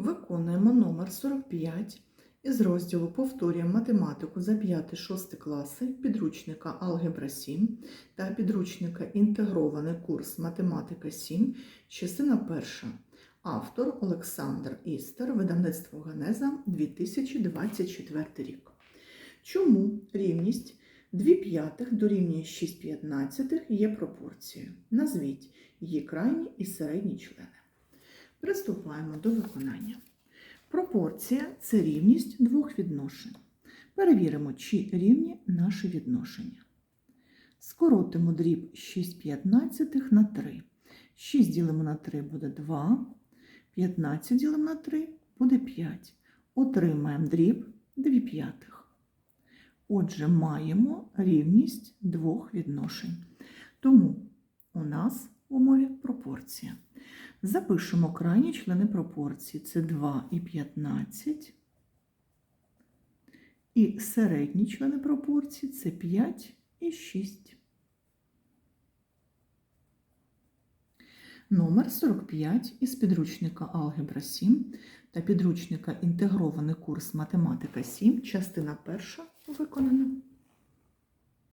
Виконуємо номер 45 із розділу Повторюємо математику за 5-6 класи підручника Алгебра 7 та підручника Інтегрований курс Математика 7, частина 1. Автор Олександр Істер, видавництво Генеза 2024 рік. Чому рівність 2 п'ятих дорівнює 6 п'ятнадцятих є пропорцією? Назвіть її крайні і середні члени. Приступаємо до виконання. Пропорція це рівність двох відношень. Перевіримо, чи рівні наші відношення. Скоротимо дріб 6 п'ятнадцятих на 3. 6 ділимо на 3 буде 2. 15 ділимо на 3 буде 5. Отримаємо дріб 2 п'ятих. Отже, маємо рівність двох відношень. Тому у нас в умові пропорція. Запишемо крайні члени пропорції. Це 2 і 15. І середні члени пропорції це 5 і 6. Номер 45 із підручника Алгебра 7 та підручника Інтегрований курс Математика 7, частина 1 виконана.